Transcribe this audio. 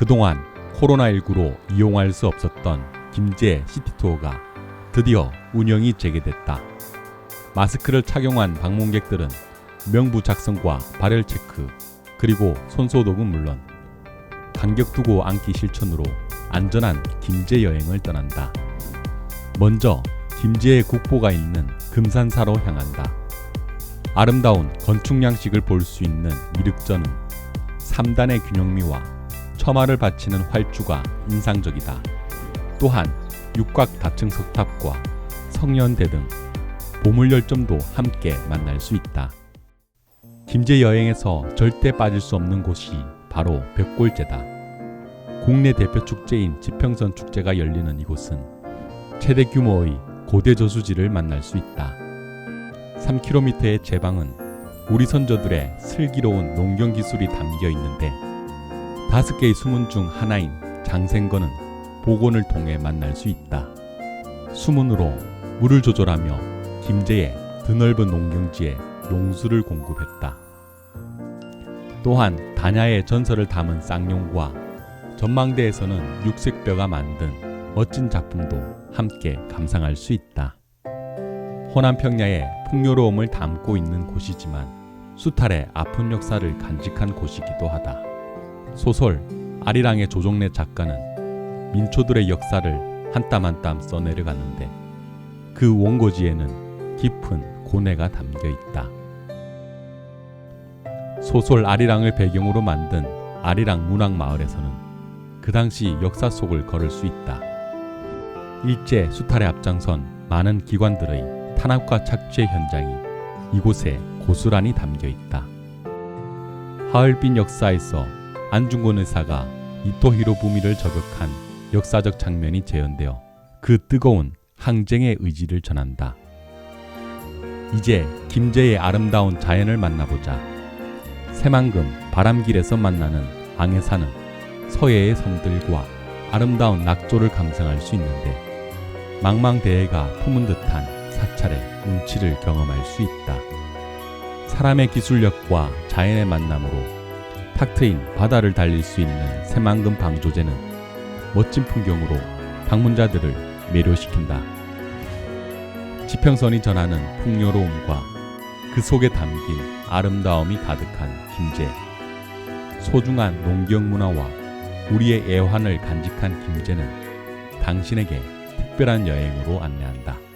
그동안 코로나19로 이용할 수 없었던 김제 시티투어가 드디어 운영이 재개됐다. 마스크를 착용한 방문객들은 명부 작성과 발열 체크, 그리고 손소독은 물론 간격 두고 앉기 실천으로 안전한 김제 여행을 떠난다. 먼저 김제의 국보가 있는 금산사로 향한다. 아름다운 건축 양식을 볼 수 있는 미륵전은 3단의 균형미와 처마를 받치는 활주가 인상적이다. 또한 육각 다층 석탑과 성년대 등 보물 열점도 함께 만날 수 있다. 김제 여행에서 절대 빠질 수 없는 곳이 바로 벽골제다. 국내 대표 축제인 지평선 축제가 열리는 이곳은 최대 규모의 고대 저수지를 만날 수 있다. 3km의 제방은 우리 선조들의 슬기로운 농경 기술이 담겨 있는데 다섯 개의 수문 중 하나인 장생거는 복원을 통해 만날 수 있다. 수문으로 물을 조절하며 김제의 드넓은 농경지에 용수를 공급했다. 또한 다냐의 전설을 담은 쌍용과 전망대에서는 육색뼈가 만든 멋진 작품도 함께 감상할 수 있다. 호남 평야의 풍요로움을 담고 있는 곳이지만 수탈의 아픈 역사를 간직한 곳이기도 하다. 소설 아리랑의 조종래 작가는 민초들의 역사를 한 땀 한 땀 써내려갔는데 그 원고지에는 깊은 고뇌가 담겨 있다. 소설 아리랑을 배경으로 만든 아리랑 문학 마을에서는 그 당시 역사 속을 걸을 수 있다. 일제 수탈에 앞장선 많은 기관들의 탄압과 착취의 현장이 이곳에 고스란히 담겨 있다. 하얼빈 역사에서 안중근 의사가 이토 히로부미를 저격한 역사적 장면이 재현되어 그 뜨거운 항쟁의 의지를 전한다. 이제 김제의 아름다운 자연을 만나보자. 새만금 바람길에서 만나는 앙해산은 서해의 섬들과 아름다운 낙조를 감상할 수 있는데 망망대해가 품은 듯한 사찰의 운치를 경험할 수 있다. 사람의 기술력과 자연의 만남으로 탁 트인 바다를 달릴 수 있는 새만금 방조제는 멋진 풍경으로 방문자들을 매료시킨다. 지평선이 전하는 풍요로움과 그 속에 담긴 아름다움이 가득한 김제. 소중한 농경 문화와 우리의 애환을 간직한 김제는 당신에게 특별한 여행으로 안내한다.